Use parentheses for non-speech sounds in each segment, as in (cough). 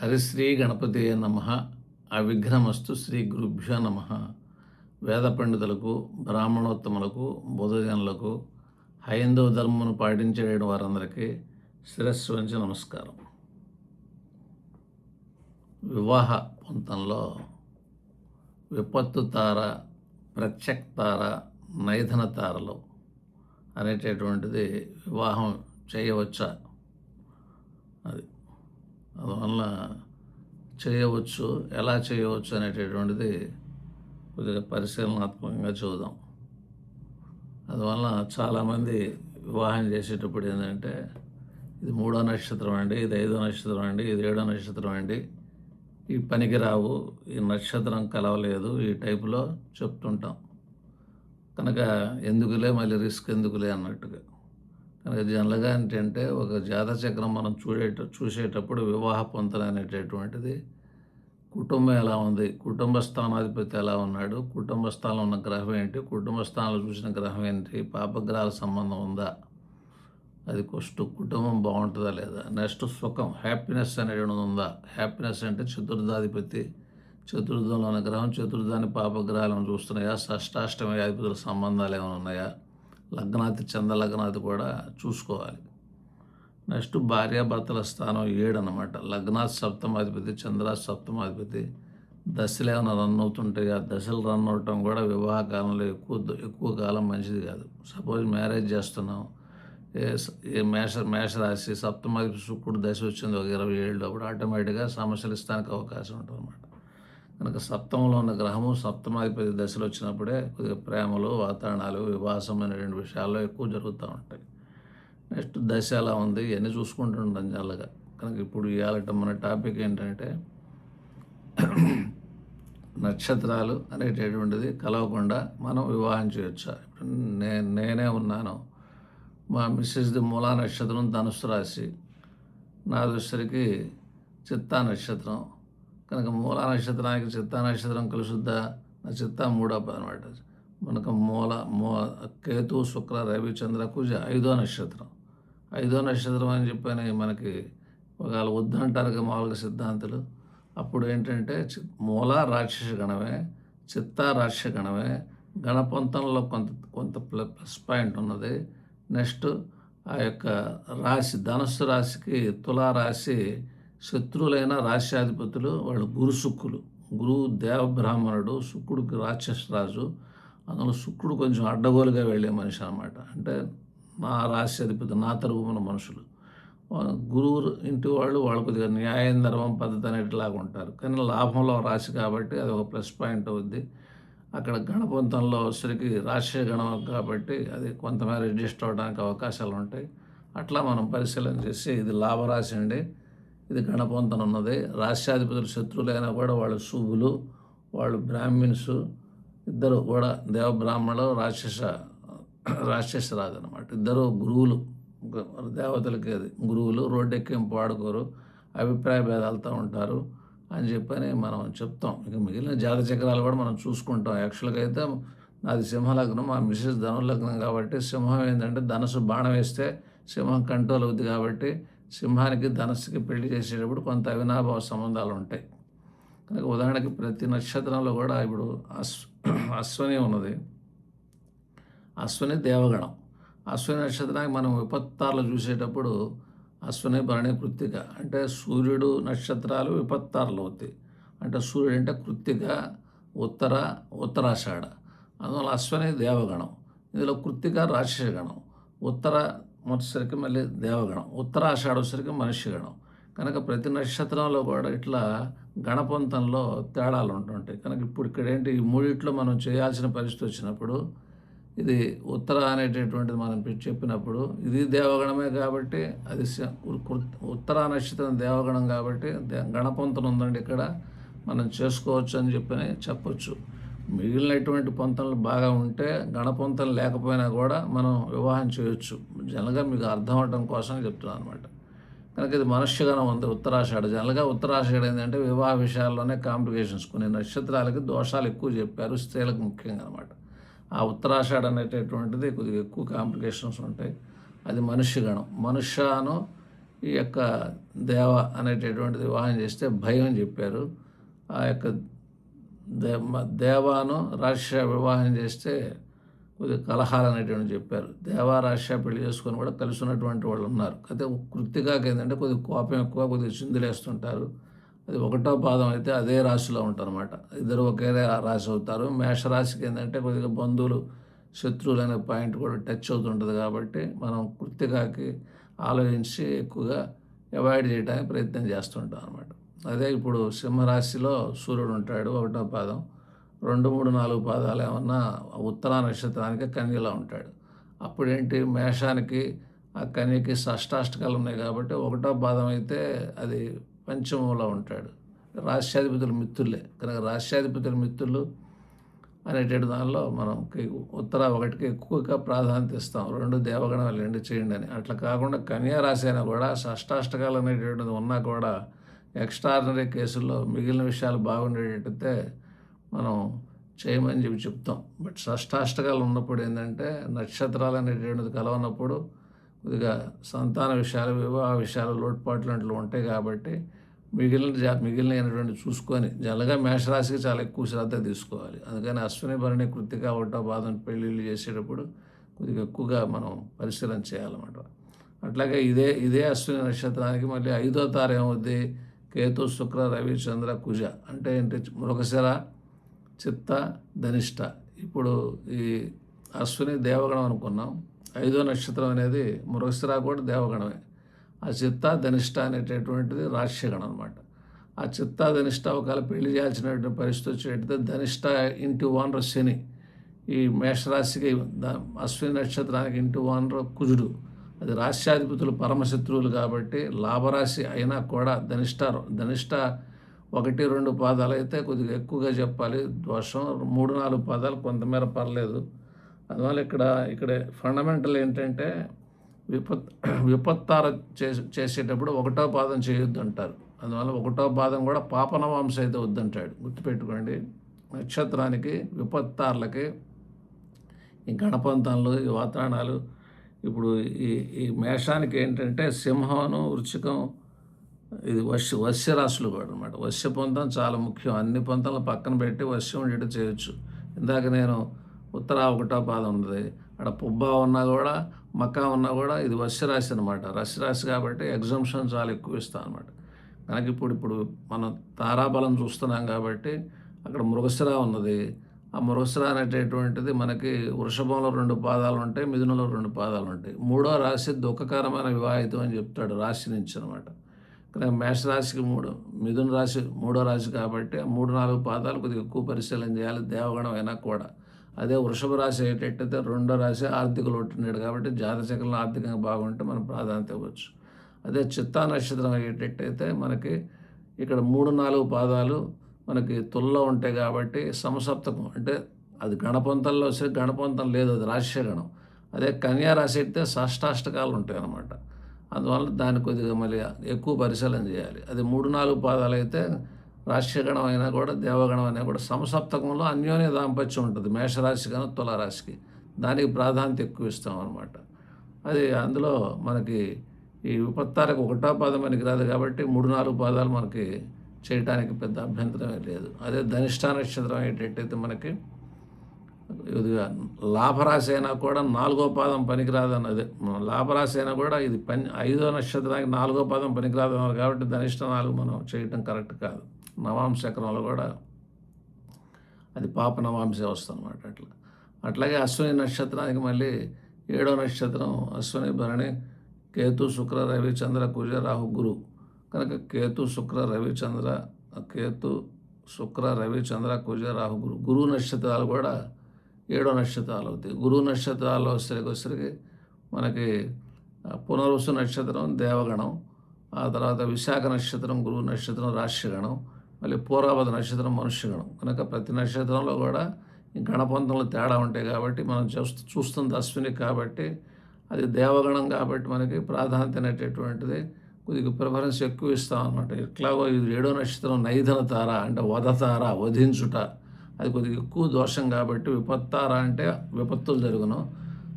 హరిశ్రీ గణపతి నమ. అవిఘ్నమస్తు శ్రీ గురుభ్యో నమ. వేద పండితులకు బ్రాహ్మణోత్తములకు బుధజనులకు హైందవ ధర్మమును పాటించలేని వారందరికీ శిరస్సు వంచి నమస్కారం. వివాహ పొంతంలో విపత్తు తార ప్రత్యక్ తార నైధన తారలు అనేటటువంటిది వివాహం చేయవచ్చా? అది అందువల్ల చేయవచ్చు ఎలా చేయవచ్చు అనేటటువంటిది కొద్దిగా పరిశీలనాత్మకంగా చూద్దాం. అందువల్ల చాలామంది వివాహం చేసేటప్పుడు ఏంటంటే ఇది మూడో నక్షత్రం అండి ఇది ఐదో నక్షత్రం అండి ఇది ఏడో నక్షత్రం అండి ఈ పనికి రావు ఈ నక్షత్రం కలవలేదు ఈ టైపులో చెప్తుంటాం. కనుక ఎందుకులే మళ్ళీ రిస్క్ ఎందుకులే అన్నట్టుగా. జనరల్గా ఏంటంటే ఒక జాత చక్రం మనం చూడేట చూసేటప్పుడు వివాహ పొంతన అనేటటువంటిది. కుటుంబం ఎలా ఉంది? కుటుంబ స్థానాధిపతి ఎలా ఉన్నాడు? కుటుంబ స్థానంలో ఉన్న గ్రహం ఏంటి? కుటుంబ స్థానంలో చూసిన గ్రహం ఏంటి? పాపగ్రహాల సంబంధం ఉందా? అది కొస్ట్ కుటుంబం బాగుంటుందా లేదా? నెక్స్ట్ సుఖం హ్యాపీనెస్ అనేది ఉందా? హ్యాపీనెస్ అంటే చతుర్థాధిపతి. చతుర్థంలో ఉన్న గ్రహం చతుర్థాన్ని పాపగ్రహాలను చూస్తున్నాయా? షష్టాష్టమి అధిపతుల సంబంధాలు ఏమైనా ఉన్నాయా? లగ్నాతి చంద కూడా చూసుకోవాలి. నెక్స్ట్ భార్యాభర్తల స్థానం ఏడనమాట అనమాట లగ్నాథ్ సప్తమాధిపతి చంద్రాథ్ సప్తమాధిపతి దశలు ఏమైనా రన్ అవుతుంటాయి? ఆ దశలు రన్ అవటం కూడా వివాహ కాలంలో ఎక్కువ ఎక్కువ కాలం మంచిది కాదు. సపోజ్ మ్యారేజ్ చేస్తున్నాం. ఏ ఏ మేష మేషరాశి సప్తమాధిపతి శుక్రుడు దశ వచ్చింది ఒక ఇరవై ఏళ్ళు అప్పుడు ఆటోమేటిక్గా సమస్యలు ఇస్తానికి అవకాశం ఉంటుంది అన్నమాట కనుక సప్తమంలో ఉన్న గ్రహము సప్తమాధిపతి దశలు వచ్చినప్పుడే కొద్దిగా ప్రేమలు వాతావరణాలు వివాసం రెండు విషయాల్లో ఎక్కువ జరుగుతూ ఉంటాయి. నెక్స్ట్ దశ ఎలా ఉంది? ఇవన్నీ చూసుకుంటుంటాం జల్లగా కనుక ఇప్పుడు ఇవాళ మన టాపిక్ ఏంటంటే నక్షత్రాలు అనేటటువంటిది కలవకుండా మనం వివాహం చేయొచ్చా? ఇప్పుడు నే నేనే ఉన్నాను. మా మిస్సెస్ది మూలా నక్షత్రం ధనుసు రాశి. నా దృష్టికి చిత్తా నక్షత్రం. కనుక మూల నక్షత్రానికి చిత్తా నక్షత్రం కలుసుద్దా? చిత్త చిత్తా పది అనమాట మనకు మూల మూ కేతు శుక్ర రవి చంద్ర కుజ ఐదో నక్షత్రం. ఐదో నక్షత్రం అని చెప్పని మనకి ఒకవేళ వద్దంటారు మామూలుగా సిద్ధాంతులు. అప్పుడు ఏంటంటే మూల రాక్షస గణమే చిత్త రాక్షస గణమే గణపంతంలో కొంత కొంత ప్లస్ పాయింట్ ఉన్నది. నెక్స్ట్ ఆ యొక్క రాశి ధనుస్సు రాశికి తులారాశి శత్రువులైన రాశ్యాధిపతులు వాళ్ళు గురు శుక్రులు గురువు దేవబ్రాహ్మణుడు శుక్రుడికి రాక్షస రాజు అందులో శుక్రుడు కొంచెం అడ్డగోలుగా వెళ్ళే మనిషి అనమాట అంటే నా రాశ్యాధిపతి నా తరపున మనుషులు. గురువు ఇంటి వాళ్ళు వాళ్ళు కొద్దిగా న్యాయం ధర్మం పద్ధతి అనేటిలాగా ఉంటారు. కానీ లాభంలో రాశి కాబట్టి అది ఒక ప్లస్ పాయింట్ అవుద్ది. అక్కడ గణపంతంలో సరికి రాశి గణం కాబట్టి అది కొంతమేర అడ్జస్ట్ అవడానికి అవకాశాలు ఉంటాయి. అట్లా మనం పరిశీలన చేసి ఇది లాభరాశి అండి. ఇది గణపంతన ఉన్నది రాష్ట్రాధిపతులు శత్రువులైనా కూడా వాళ్ళు శుభులు వాళ్ళు బ్రాహ్మిన్స్ ఇద్దరు కూడా దేవబ్రాహ్మణులు రాక్షస రాక్షస రాజు అనమాట ఇద్దరు గురువులు దేవతలకి అది గురువులు రోడ్డెక్కింపు వాడుకోరు అభిప్రాయ భేదాలతో ఉంటారు అని చెప్పని మనం చెప్తాం. ఇక మిగిలిన జాత చక్రాలు కూడా మనం చూసుకుంటాం. యాక్చువల్గా అయితే నాది సింహలగ్నం మా మిసెస్ ధనులగ్నం కాబట్టి సింహం ఏంటంటే ధనసు బాణం వేస్తే సింహం కంట్రోల్ అవుద్ది కాబట్టి సింహానికి ధనస్సుకి పెళ్ళి చేసేటప్పుడు కొంత అవినాభావ సంబంధాలు ఉంటాయి. కనుక ఉదాహరణకి ప్రతి నక్షత్రంలో కూడా ఇప్పుడు అశ్ అశ్వని ఉన్నది. అశ్వని దేవగణం. అశ్వని నక్షత్రానికి మనం విపత్తార్లు చూసేటప్పుడు అశ్విని భరణి కృత్తిక. అంటే సూర్యుడు నక్షత్రాలు విపత్తార్లు అవుతాయి. అంటే సూర్యుడు అంటే కృత్తిక ఉత్తర ఉత్తరాషాఢ. అందువల్ల అశ్వని దేవగణం. ఇందులో కృత్తిక రాక్షసగణం ఉత్తర వచ్చేసరికి మళ్ళీ దేవగణం ఉత్తరాషాఢ వచ్చేసరికి మనుష్యగణం. కనుక ప్రతి నక్షత్రంలో కూడా ఇట్లా గణపంతంలో తేడాలు ఉంటుంటాయి. కనుక ఇప్పుడు ఇక్కడ ఏంటి ఈ మూడిట్లో మనం చేయాల్సిన పరిస్థితి వచ్చినప్పుడు ఇది ఉత్తర అనేటటువంటిది మనం చెప్పినప్పుడు ఇది దేవగణమే కాబట్టి అది ఉత్తర నక్షత్రం దేవగణం కాబట్టి గణపంతం ఉందండి ఇక్కడ. మనం చేసుకోవచ్చు అని చెప్పని చెప్పొచ్చు. మిగిలినటువంటి పొంతలు బాగా ఉంటే గణపొంతలు లేకపోయినా కూడా మనం వివాహం చేయొచ్చు. జనరల్గా మీకు అర్థం అవడం కోసం చెప్తున్నాను అనమాట కనుక ఇది మనుష్యగణం ఉంది ఉత్తరాషాఢ. జనరల్గా ఉత్తరాషాఢ ఏంటంటే వివాహ విషయాల్లోనే కాంప్లికేషన్స్ కొన్ని నక్షత్రాలకి దోషాలు ఎక్కువ చెప్పారు స్త్రీలకు ముఖ్యంగా అనమాట ఆ ఉత్తరాషాఢ అనేటటువంటిది కొద్దిగా ఎక్కువ కాంప్లికేషన్స్ ఉంటాయి. అది మనుష్యగణం. మనుష్యను ఈ యొక్క దేవ అనేటటువంటిది వివాహం చేస్తే భయం చెప్పారు. ఆ యొక్క దేవాను రాష్ట్ర వివాహం చేస్తే కొద్దిగా కలహాలు అనేటువంటి చెప్పారు. దేవా రాష్ట్ర పెళ్ళి చేసుకొని కూడా కలిసి ఉన్నటువంటి వాళ్ళు ఉన్నారు. అయితే కృతికాకి ఏంటంటే కొద్దిగా కోపం ఎక్కువ కొద్దిగా చిందులేస్తుంటారు. అది ఒకటో పాదం అయితే అదే రాశిలో ఉంటారు అనమాట ఇద్దరు ఒకే రాశి అవుతారు. మేషరాశికి ఏంటంటే కొద్దిగా బంధువులు శత్రువులు అనే పాయింట్ కూడా టచ్ అవుతుంటుంది కాబట్టి మనం కృతికాకి ఆలోచించి ఎక్కువగా అవాయిడ్ చేయడానికి ప్రయత్నం చేస్తుంటాం అనమాట అదే ఇప్పుడు సింహరాశిలో సూర్యుడు ఉంటాడు ఒకటో పాదం. రెండు మూడు నాలుగు పాదాలు ఏమన్నా ఉత్తర నక్షత్రానికి కన్యలో ఉంటాడు. అప్పుడేంటి? మేషానికి ఆ కన్యకి షష్టాష్టకాలు ఉన్నాయి కాబట్టి ఒకటో పాదం అయితే అది పంచమంలో ఉంటాడు. రాష్ట్రాధిపతుల మిత్రులే. కనుక రాష్ట్రాధిపతుల మిత్రులు అనేటటువంటి దానిలో మనం ఉత్తర ఒకటికి ఎక్కువగా ప్రాధాన్యత ఇస్తాం. రెండు దేవగణాలు రెండు చేయండి అని. అట్లా కాకుండా కన్యా రాశి అయినా కూడా షష్టాష్టకాలు అనేటువంటిది ఉన్నా కూడా ఎక్స్ట్రాడినరీ కేసుల్లో మిగిలిన విషయాలు బాగుండేటట్టయితే మనం చేయమని చెప్పి చెప్తాం. బట్ షష్టాష్టకాలు ఉన్నప్పుడు ఏంటంటే నక్షత్రాలు అనేటువంటిది కలవనప్పుడు కొద్దిగా సంతాన విషయాలు వివాహ విషయాలు లోటుపాట్లు అంటూ ఉంటాయి కాబట్టి మిగిలిన జా మిగిలినటువంటి చూసుకొని జనరల్గా మేషరాశికి చాలా ఎక్కువ శ్రద్ధ తీసుకోవాలి. అందుకని అశ్విని భరణి కృతిక ఒకటో బాధం పెళ్ళిళ్ళు చేసేటప్పుడు కొద్దిగా ఎక్కువగా మనం పరిశీలన చేయాలన్నమాట. అట్లాగే ఇదే ఇదే అశ్విని నక్షత్రానికి మళ్ళీ ఐదో తార ఏమవుద్ది? కేతు శుక్ర రవి చంద్ర కుజ అంటే ఏంటి? మృగశిర చిత్త ధనిష్ట. ఇప్పుడు ఈ అశ్విని దేవగణం అనుకున్నాం. ఐదో నక్షత్రం అనేది మృగశిర కూడా దేవగణమే. ఆ చిత్త ధనిష్ట అనేటటువంటిది రాష్యగణం అనమాట ఆ చిత్త ధనిష్ట ఒకవేళ పెళ్ళి చేయాల్సినటువంటి పరిస్థితి వచ్చేటైతే ధనిష్ట ఇంటి ఓనర్ శని. ఈ మేషరాశికి అశ్విని నక్షత్రానికి ఇంటి ఓనర్ కుజుడు. అది రాష్ట్రాధిపతులు పరమశత్రువులు కాబట్టి లాభరాశి అయినా కూడా ధనిష్ట ధనిష్ట ఒకటి రెండు పాదాలు అయితే కొద్దిగా ఎక్కువగా చెప్పాలి. దోషం మూడు నాలుగు పాదాలు కొంతమేర పర్లేదు. అందువల్ల ఇక్కడ ఇక్కడ ఫండమెంటల్ ఏంటంటే విపత్ విపత్తార చేసే చేసేటప్పుడు ఒకటో పాదం చేయొద్దు అంటారు అందువల్ల ఒకటో పాదం కూడా పాపనవాంశ అయితే వద్దంటాడు. గుర్తుపెట్టుకోండి. నక్షత్రానికి విపత్తార్లకి ఈ గణపంతంలో ఈ వాతావరణాలు ఇప్పుడు ఈ ఈ మేషానికి ఏంటంటే సింహను వృచ్చికం ఇది వశ్య వశ్య రాశులు కూడా అనమాట వశ్య పొంతం చాలా ముఖ్యం. అన్ని పొంతాలను పక్కన పెట్టి వశ్యం ఉండేటట్టు చేయొచ్చు. ఇందాక నేను ఉత్తర ఒకటో పాదం ఉన్నది. అక్కడ పుబ్బా ఉన్నా కూడా మక్కా ఉన్నా కూడా ఇది వశ్య రాశి అనమాట రస్య రాశి కాబట్టి ఎగ్జామ్షన్ చాలా ఎక్కువ ఇస్తాను అనమాట కనుక ఇప్పుడు ఇప్పుడు మనం తారాబలం చూస్తున్నాం కాబట్టి అక్కడ మృగశిర ఉన్నది. ఆ మృగశిర అనేటటువంటిది మనకి వృషభంలో రెండు పాదాలు ఉంటాయి మిథునంలో రెండు పాదాలు ఉంటాయి మూడో రాశి దుఃఖకరమైన వివాహితం అని చెప్తాడు రాశి నుంచి అనమాట కానీ మేషరాశికి మూడు మిథున రాశి మూడో రాశి కాబట్టి ఆ మూడు నాలుగు పాదాలు కొద్దిగా ఎక్కువ పరిశీలన చేయాలి దేవగణం అయినా కూడా. అదే వృషభ రాశి అయ్యేటట్టయితే రెండో రాశి ఆర్థిక లోటున్నాడు కాబట్టి జాతచక్రంలో ఆర్థికంగా బాగుంటే మనం ప్రాధాన్యత ఇవ్వచ్చు. అదే చిత్తా నక్షత్రం అయ్యేటట్టయితే మనకి ఇక్కడ మూడు నాలుగు పాదాలు మనకి తుల్లో ఉంటాయి కాబట్టి సమసప్తకం అంటే అది గణపంతంలో వస్తే గణపంతం లేదు అది రాశిగణం అదే కన్యా రాశి అయితే షష్టాష్టకాలు ఉంటాయి అన్నమాట. అందువల్ల దాన్ని కొద్దిగా మళ్ళీ ఎక్కువ పరిశీలన చేయాలి. అది మూడు నాలుగు పాదాలు అయితే రాశిగణం అయినా కూడా దేవగణం అయినా కూడా సమసప్తకంలో అన్యోన్య దాంపత్యం ఉంటుంది మేషరాశి కానీ తులారాశికి. దానికి ప్రాధాన్యత ఎక్కువ ఇస్తాం అనమాట అది అందులో మనకి ఈ విపత్తారకు ఒకటో పాదం మనకి రాదు కాబట్టి మూడు నాలుగు పాదాలు మనకి చేయడానికి పెద్ద అభ్యంతరమే లేదు. అదే ధనిష్టా నక్షత్రం ఏంటంటే మనకి ఇదిగా లాభరాశి అయినా కూడా నాలుగో పాదం పనికిరాదు అన్నది లాభరాశి అయినా కూడా ఇది పని ఐదో నక్షత్రానికి నాలుగో పాదం పనికిరాదు అన్నారు కాబట్టి ధనిష్ట నాలుగు మనం చేయటం కరెక్ట్ కాదు. నవాంశ చక్రంలో కూడా అది పాప నవాంశే వస్తుందన్నమాట అట్లా. అట్లాగే అశ్విని నక్షత్రానికి మళ్ళీ ఏడో నక్షత్రం అశ్విని భరణి కేతు శుక్ర రవి చంద్ర కుజ రాహు గురు కనుక కేతు శుక్ర రవిచంద్ర కేతు శుక్ర రవిచంద్ర కుజ రాహు గురు. నక్షత్రాలు కూడా ఏడో నక్షత్రాలు అవుతాయి. గురు నక్షత్రాలు వచ్చేసరికి వచ్చేసరికి మనకి ఆ, పునర్వసు నక్షత్రం దేవగణం ఆ తర్వాత విశాఖ నక్షత్రం గురువు నక్షత్రం రాశిగణం మళ్ళీ పూర్వభద నక్షత్రం మనుష్యగణం. కనుక ప్రతి నక్షత్రంలో కూడా గణపంతంలో తేడా ఉంటాయి కాబట్టి మనం చూస్తూ చూస్తుంది అశ్విని కాబట్టి అది దేవగణం కాబట్టి మనకి ప్రాధాన్యత అనేటటువంటిది కొద్దిగా ప్రిఫరెన్స్ ఎక్కువ ఇస్తాం అనమాట ఎట్లాగో ఇది ఏడో నక్షత్రం నైధన తార అంటే వధతార వధించుట. అది కొద్దిగా ఎక్కువ దోషం కాబట్టి విపత్తార అంటే విపత్తులు జరుగును.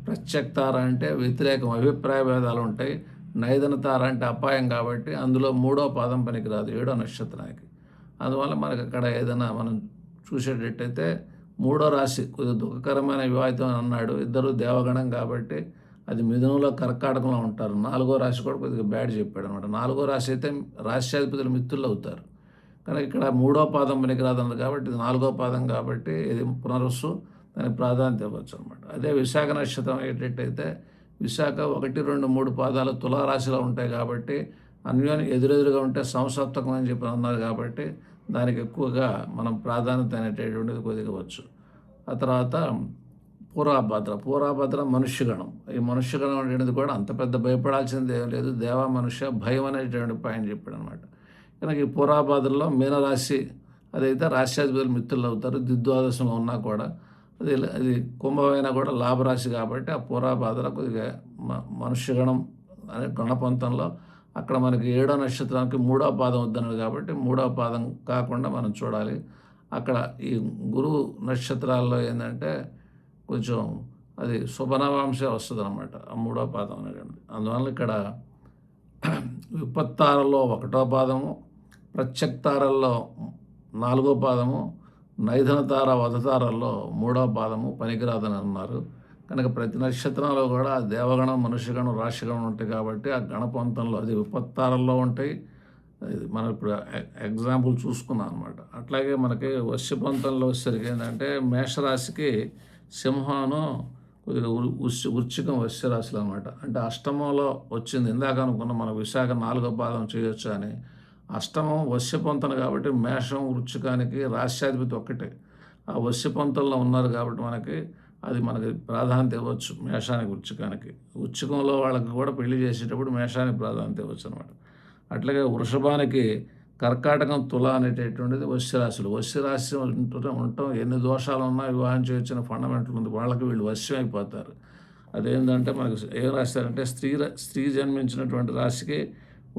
ప్రత్యక్తార అంటే వ్యతిరేకం అభిప్రాయ భేదాలు ఉంటాయి. నైదన తార అంటే అపాయం కాబట్టి అందులో మూడో పాదం పనికిరాదు ఏడో నక్షత్రానికి. అందువల్ల మనకు అక్కడ ఏదైనా మనం చూసేటట్టయితే మూడో రాశి కొద్దిగా దుఃఖకరమైన వివాహితం అని అన్నాడు. ఇద్దరు దేవగణం కాబట్టి అది మిథునంలో కర్కాటకంలో ఉంటారు. నాలుగో రాశి కూడా కొద్దిగా బ్యాడ్ చెప్పాడు అనమాట నాలుగో రాశి అయితే రాశ్యాధిపతులు మిత్రులు అవుతారు. కానీ ఇక్కడ మూడో పాదం పనికిరాదన్నది కాబట్టి ఇది నాలుగో పాదం కాబట్టి ఇది పునరుస్సు దానికి ప్రాధాన్యత ఇవ్వచ్చు అనమాట. అదే విశాఖ నక్షత్రం అయ్యేటట్టయితే విశాఖ ఒకటి రెండు మూడు పాదాలు తులారాశిలో ఉంటాయి కాబట్టి అన్యోన్యం ఎదురెదురుగా ఉంటే సంసప్తకం అని చెప్పి అన్నారు కాబట్టి దానికి ఎక్కువగా మనం ప్రాధాన్యత అనేటటువంటిది కొద్దిగవచ్చు ఆ తర్వాత పూర్వభద్ర పూర్వభద్ర మనుష్యగణం. ఈ మనుష్యగణం అనేటువంటిది కూడా అంత పెద్ద భయపడాల్సింది ఏం లేదు. దేవ మనుష్య భయం అనేటువంటి పాయింట్ చెప్పాడు అనమాట కనుక ఈ పూర్వభద్రలో మీనరాశి అదైతే రాశ్యాధిపతులు మిత్రులు అవుతారు దిద్వాదశంలో ఉన్నా కూడా. అది అది కుంభమైనా కూడా లాభరాశి కాబట్టి ఆ పూర్వభద్ర కొద్దిగా మనుష్యగణం అనే గణపంతంలో అక్కడ మనకి ఏడో నక్షత్రానికి మూడో పాదం వద్దన్నాడు కాబట్టి మూడో పాదం కాకుండా మనం చూడాలి. అక్కడ ఈ గురువు నక్షత్రాల్లో ఏంటంటే కొంచెం అది శుభనవాంశ వస్తుంది అనమాట ఆ మూడో పాదం అనేది అందువల్ల ఇక్కడ విపత్తారల్లో ఒకటో పాదము ప్రత్యక్తారల్లో నాలుగో పాదము నైధనతార వధతారల్లో మూడో పాదము పనికిరాదని అన్నారు. కనుక ప్రతి నక్షత్రంలో కూడా దేవగణం మనుష్యగణం రాశిగణం ఉంటాయి కాబట్టి ఆ గణపంతంలో అది విపత్తారల్లో ఉంటాయి. మనం ఇప్పుడు ఎగ్జాంపుల్ చూసుకున్నాం అనమాట అట్లాగే మనకి వశ్యపంతంలో వచ్చేసరికి ఏంటంటే మేషరాశికి సింహానో కొద్దిగా వృ- ఉచ్చికం వశ్యరాశులు అనమాట అంటే అష్టమంలో వచ్చింది. ఇందాక అనుకున్న మన విశాఖ నాలుగో పాదం చేయొచ్చు అని. అష్టమం వశ్యపంతన కాబట్టి మేషం వృచ్చికానికి రాశ్యాధిపతి ఒక్కటే. ఆ వశ్యపంతంలో ఉన్నారు కాబట్టి మనకి అది మనకి ప్రాధాన్యత ఇవ్వచ్చు మేషానికి వృచ్చికానికి వృచ్చికంలో వాళ్ళకి కూడా పెళ్ళి చేసేటప్పుడు మేషానికి ప్రాధాన్యత ఇవ్వచ్చు అనమాట అట్లాగే వృషభానికి కర్కాటకం తుల అనేటటువంటిది వశ్యరాశులు. వశ్యరాశి ఉండటం ఉండటం ఎన్ని దోషాలు ఉన్నా వివాహం చేయొచ్చిన ఫండమెంటల్ ఉంది. వాళ్ళకి వీళ్ళు వశ్యం అయిపోతారు అదేంటంటే మనకు ఏం రాశారంటే స్త్రీ స్త్రీ జన్మించినటువంటి రాశికి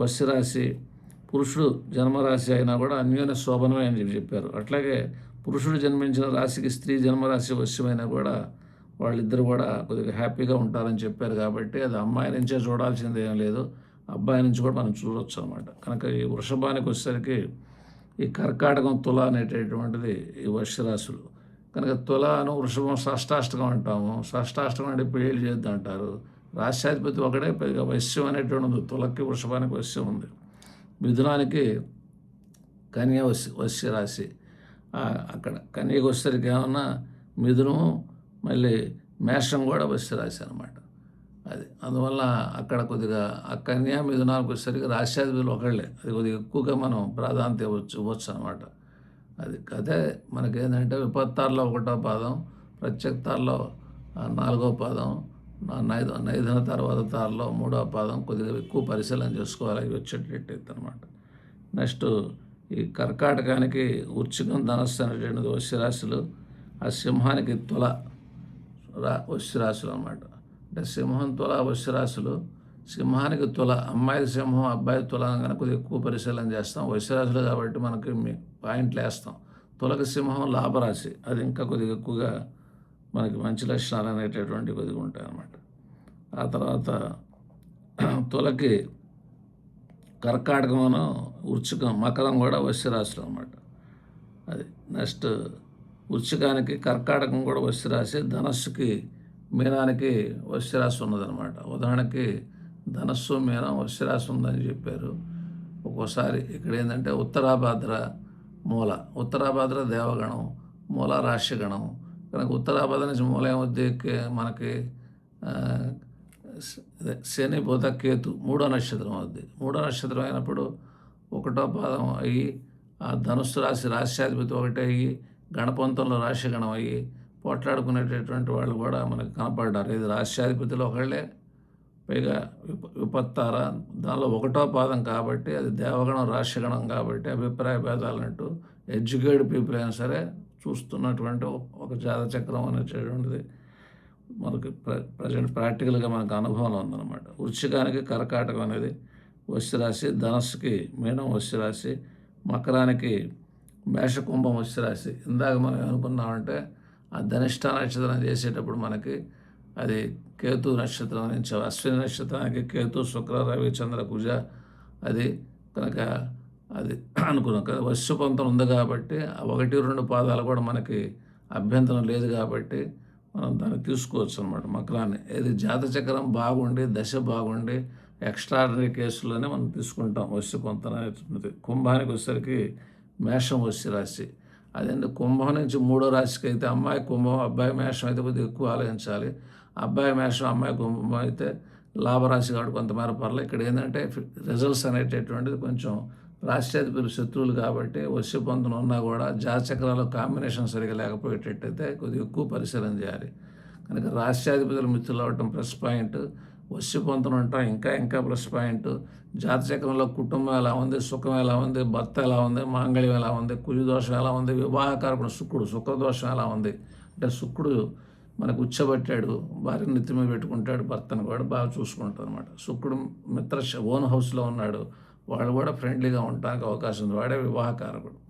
వశ్యరాశి పురుషుడు జన్మరాశి అయినా కూడా అన్యోన్య శోభనమే అని చెప్పి చెప్పారు. అట్లాగే పురుషుడు జన్మించిన రాశికి స్త్రీ జన్మరాశి వశ్యమైనా కూడా వాళ్ళిద్దరు కూడా కొద్దిగా హ్యాపీగా ఉంటారని చెప్పారు కాబట్టి అది అమ్మాయి నుంచే చూడాల్సింది ఏం లేదు. అబ్బాయి నుంచి కూడా మనం చూడొచ్చు అనమాట కనుక ఈ వృషభానికి వచ్చేసరికి ఈ కర్కాటకం తుల అనేటటువంటిది ఈ వర్షరాశులు కనుక తులను వృషభం షష్టాష్టకం అంటాము. షష్టాష్టకం అంటే పెళ్ళి చేద్దాం అంటారు. రాష్ట్రాధిపతి ఒకటే పెద్దగా వైశ్యం అనేటువంటి ఉంది. తులకి వృషభానికి వశ్యం ఉంది. మిథునానికి కన్య వశ్య రాశి అక్కడ కన్యకు వచ్చేసరికి ఏమన్నా మిథునము మళ్ళీ మేషం కూడా వశ్య రాశి అనమాట. అది. అందువల్ల అక్కడ కొద్దిగా ఆ కన్యా మిథునానికి వచ్చేసరికి రాశ్యాధిపతులు ఒకళ్ళే. అది కొద్దిగా ఎక్కువగా మనం ప్రాధాన్యత ఇవ్వచ్చు ఇవ్వచ్చు అనమాట అది అదే మనకేంటంటే విపత్తార్లో ఒకటో పాదం ప్రత్యక్తాల్లో నాలుగో పాదం నైద నైదన తర్వాత తారలో మూడో పాదం కొద్దిగా ఎక్కువ పరిశీలన చేసుకోవాలి. వచ్చేటట్టు అనమాట నెక్స్ట్ ఈ కర్కాటకానికి ఉచ్చికం ధనస్సు అనేటువంటిది వశ్యరాశులు ఆ సింహానికి తుల రా వశ్యరాశులు అనమాట అంటే సింహం తుల వశ్యరాశులు సింహానికి తుల అమ్మాయి సింహం అబ్బాయి తుల కనుక కొద్దిగా ఎక్కువ పరిశీలన చేస్తాం. వశ్యరాశులు కాబట్టి మనకి పాయింట్లు వేస్తాం. తులకి సింహం లాభరాశి. అది ఇంకా కొద్దిగా ఎక్కువగా మనకి మంచి లక్షణాలు అనేటటువంటివి కొద్దిగా ఉంటాయి అన్నమాట. ఆ తర్వాత (clears throat) తులకి కర్కాటకమును వృచ్చికం మకరం కూడా వశ్యరాశులు అనమాట అది నెక్స్ట్ వృచ్చికానికి కర్కాటకం కూడా వశ్యరాశి ధనస్సుకి మీనానికి వశ్యరాశి ఉన్నదనమాట ఉదాహరణకి ధనస్సు మీనం వశ్యరాశి ఉందని చెప్పారు. ఒక్కోసారి ఇక్కడ ఏంటంటే ఉత్తరాభాద్ర మూల. ఉత్తరాభాద్ర దేవగణం మూల రాశిగణం. కనుక ఉత్తరాభాద్ర నుంచి మూల ఏమొద్ది మనకి శని బుధ కేతు మూడో నక్షత్రం అవుద్ది. మూడో నక్షత్రం అయినప్పుడు ఒకటో పాదం అయ్యి ఆ ధనుస్సు రాశి రాశ్యాధిపతి ఒకటే అయ్యి గణపంతంలో రాశిగణం అయ్యి పోట్లాడుకునేటటువంటి వాళ్ళు కూడా మనకు కనపడ్డారు. ఇది రాష్ట్రాధిపతిలో ఒకళ్ళే పైగా విప విపత్తార దానిలో ఒకటో పాదం కాబట్టి అది దేవగణం రాష్ట్రగణం కాబట్టి అభిప్రాయ భేదాలంటూ ఎడ్యుకేటెడ్ పీపుల్ అయినా సరే చూస్తున్నటువంటి ఒక జాతచక్రం అనేటటువంటిది మనకి ప్ర ప్రజెంట్ ప్రాక్టికల్గా మనకు అనుభవం ఉందన్నమాట. వృశ్చికానికి కర్కాటకం అనేది వశ్యరాశి ధనస్సుకి మీనం వశ్యరాశి మకరానికి మేషకుంభం వశ్యరాశి. ఇందాక మనం అనుకున్నామంటే ఆ ధనిష్ట నక్షత్రం చేసేటప్పుడు మనకి అది కేతు నక్షత్రం నుంచి అశ్విని నక్షత్రానికి కేతు శుక్ర రవి చంద్ర కుజ అది కనుక అది అనుకున్నాం. కదా వశ్యపంతం ఉంది కాబట్టి ఒకటి రెండు పాదాలు కూడా మనకి అభ్యంతరం లేదు కాబట్టి మనం దాన్ని తీసుకోవచ్చు అనమాట మకరాన్ని. ఏది జాతచక్రం బాగుండి దశ బాగుండి ఎక్స్ట్రాడనరీ కేసులోనే మనం తీసుకుంటాం వశ్యపంతం అనేటువంటిది. కుంభానికి వచ్చేసరికి మేషం వశ్య రాశి అదేంటి కుంభం నుంచి మూడో రాశికి అయితే అమ్మాయి కుంభం అబ్బాయి మేషం అయితే కొద్దిగా ఎక్కువ ఆలోచించాలి. అబ్బాయి మేషం అమ్మాయి కుంభం అయితే లాభరాశి కాబట్టి కొంతమేర పర్లేదు ఇక్కడ ఏంటంటే రిజల్ట్స్ అనేటటువంటిది కొంచెం రాష్ట్రాధిపతులు శత్రువులు కాబట్టి వశ్య పొందన ఉన్నా కూడా జాచక్రాల కాంబినేషన్ సరిగా లేకపోయేటట్టయితే కొద్దిగా ఎక్కువ పరిశీలన చేయాలి. కనుక రాష్ట్రాధిపతుల మిత్రులు అవ్వటం ప్లస్ పాయింట్. వశ్య పొందన ఉంటాం ఇంకా ఇంకా ప్లస్ పాయింట్ జాతచక్రంలో కుటుంబం ఎలా ఉంది? సుఖం ఎలా ఉంది? భర్త ఎలా ఉంది? మాంగళ్యం ఎలా ఉంది? కుజు దోషం ఎలా ఉంది? వివాహకారకుడు శుక్రుడు. శుక్రదోషం ఎలా ఉంది? అంటే శుక్రుడు మనకు ఉచ్చబట్టాడు. భార్యను నెత్తి మీద పెట్టుకుంటాడు. భర్తను కూడా బాగా చూసుకుంటాడు అనమాట శుక్రుడు మిత్ర ఓన్ హౌస్లో ఉన్నాడు. వాళ్ళు కూడా ఫ్రెండ్లీగా ఉండడానికి అవకాశం ఉంది. వాడే వివాహకారకుడు.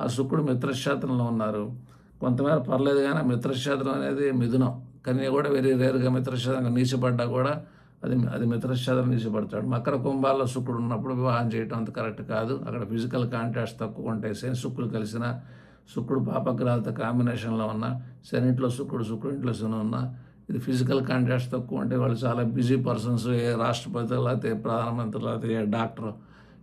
ఆ శుక్రుడు మిత్రక్షేత్రంలో ఉన్నారు. కొంతమేర పర్లేదు కానీ మిత్రక్షేత్రం అనేది మిథునం. కన్య కూడా వెరీ రేరుగా మిత్రక్షేత్రంగా నీచపడ్డా కూడా అది అది మిత్రక్షేత్రం తీసిపడతాడు మకర కుంభాల్లో శుక్రుడు ఉన్నప్పుడు వివాహం చేయటం అంత కరెక్ట్ కాదు. అక్కడ ఫిజికల్ కాంటాక్ట్స్ తక్కువ ఉంటాయి శని శుక్రుడు కలిసిన శుక్రుడు పాపగ్రహాలతో కాంబినేషన్లో ఉన్న శనింట్లో శుక్రుడు శుక్రుడింట్లో శని ఉన్న ఇది ఫిజికల్ కాంటాక్ట్స్ తక్కువ ఉంటే వాళ్ళు చాలా బిజీ పర్సన్స్ ఏ రాష్ట్రపతి లేకపోతే ప్రధానమంత్రి లేకపోతే ఏ డాక్టర్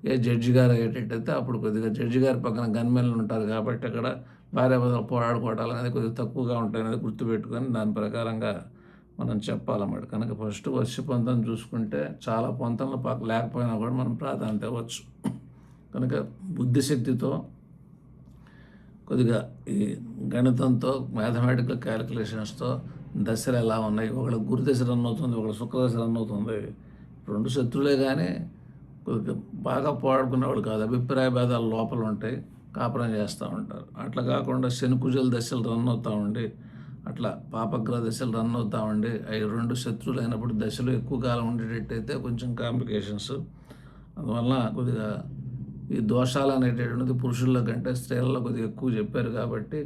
ఏ జడ్జి గారు అయ్యేటట్టయితే అప్పుడు కొద్దిగా జడ్జి గారి పక్కన గన్మెన్లు ఉంటారు కాబట్టి అక్కడ భార్య భర్తలు పోరాడుకోవడాలు అనేది కొద్దిగా తక్కువగా ఉంటాయి అనేది గుర్తుపెట్టుకొని దాని ప్రకారంగా మనం చెప్పాలన్నమాట. కనుక ఫస్ట్ వర్ష పొంతం చూసుకుంటే చాలా పంతంలో పాక లేకపోయినా కూడా మనం ప్రాధాన్యత ఇవ్వచ్చు. కనుక బుద్ధిశక్తితో కొద్దిగా ఈ గణితంతో మ్యాథమెటికల్ క్యాలిక్యులేషన్స్తో దశలు ఎలా ఉన్నాయి? ఒకళ్ళ గురు దశ రన్ అవుతుంది ఒకళ్ళ శుక్రదశ రన్ అవుతుంది. రెండు శత్రులే కానీ కొద్దిగా బాగా పోరాడుకునేవాళ్ళు కాదు. అభిప్రాయ భేదాలు లోపల ఉంటాయి కాపురం చేస్తూ ఉంటారు. అట్లా కాకుండా శనికుజల దశలు రన్ అవుతూ ఉండి అట్లా పాపగ్రహ దశలు రన్ అవుతామండి. ఉండి అవి రెండు శత్రువులు అయినప్పుడు దశలు ఎక్కువ కాలం ఉండేటట్టయితే కొంచెం కాంప్లికేషన్స్. అందువల్ల కొద్దిగా ఈ దోషాలు అనేటటువంటిది పురుషుల కంటే స్త్రీలలో కొద్దిగా ఎక్కువ చెప్పారు కాబట్టి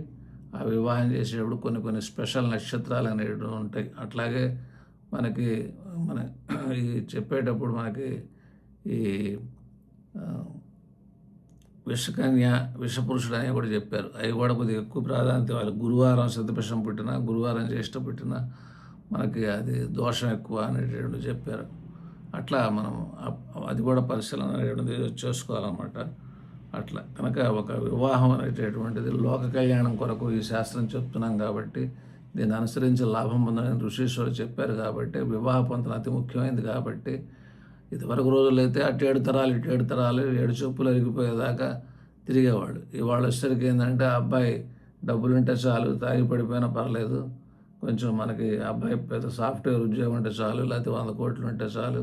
ఆ వివాహం చేసేటప్పుడు కొన్ని కొన్ని స్పెషల్ నక్షత్రాలు అనేవి ఉంటాయి. అట్లాగే మనకి మన ఈ చెప్పేటప్పుడు మనకి ఈ విషకన్య విషపురుషుడు అని కూడా చెప్పారు. అవి కూడా కొద్దిగా ఎక్కువ ప్రాధాన్యత వాళ్ళు గురువారం శతపిషం పుట్టినా గురువారం జ్యేష్ఠ పుట్టినా మనకి అది దోషం ఎక్కువ అనేటటువంటి చెప్పారు. అట్లా మనం అది కూడా పరిశీలన అనేటువంటిది చేసుకోవాలన్నమాట. అట్లా కనుక ఒక వివాహం అనేటటువంటిది లోక కళ్యాణం కొరకు ఈ శాస్త్రం చెప్తున్నాం కాబట్టి దీన్ని అనుసరించి లాభం పొందని ఋషీశ్వరుడు చెప్పారు కాబట్టి వివాహ పొందడం అతి ముఖ్యమైనది కాబట్టి ఇదివరకు రోజులైతే అటు ఏడు తరాలు ఇటు ఏడు తరాలు ఏడు చెప్పులు అరిగిపోయేదాకా తిరిగేవాడు ఇవాళ వచ్చేసరికి ఏంటంటే ఆ అబ్బాయి డబ్బులు ఉంటే చాలు తాగి పడిపోయినా పర్లేదు. కొంచెం మనకి అబ్బాయి పెద్ద సాఫ్ట్వేర్ ఉద్యోగం ఉంటే చాలు లేకపోతే వంద కోట్లు ఉంటే చాలు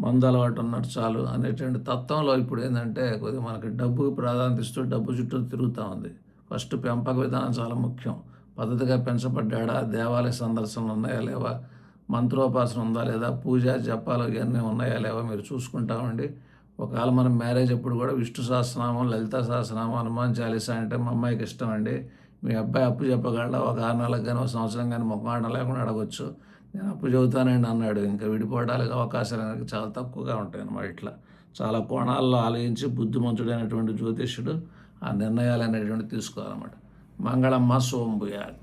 మందు అలవాటు ఉన్నట్టు చాలు అనేటువంటి తత్వంలో ఇప్పుడు ఏంటంటే కొద్దిగా మనకి డబ్బు ప్రాధాన్యత ఇస్తూ డబ్బు చుట్టూ తిరుగుతూ ఉంది. ఫస్ట్ పెంపక విధానం చాలా ముఖ్యం. పద్ధతిగా పెంచబడ్డాడా దేవాలయ సందర్శనలు ఉన్నాయా లేవా మంత్రోపాసన ఉందా లేదా? పూజ జపాలు ఇవన్నీ ఉన్నాయా లేవా? మీరు చూసుకుంటామండి ఒకవేళ మనం మ్యారేజ్ అప్పుడు కూడా విష్ణు సహస్రనామం లలిత సహస్రనామం హనుమాన్ చాలీసా అంటే మా అమ్మాయికి ఇష్టం అండి. మీ అబ్బాయి అప్పు చెప్పగలడా? ఒక ఆరు నెలలకు కానీ ఒక సంవత్సరం కానీ ముఖం లేకుండా అడగొచ్చు. నేను అప్పు చెబుతానండి అన్నాడు. ఇంకా విడిపోవడానికి అవకాశాలు అనేది చాలా తక్కువగా ఉంటాయి అన్నమాట ఇట్లా. చాలా కోణాల్లో ఆలోచించి బుద్ధిమంతుడైనటువంటి జ్యోతిష్యుడు ఆ నిర్ణయాలు అనేటువంటి తీసుకోవాలన్నమాట. మంగళమ్మ సోంభుయాత్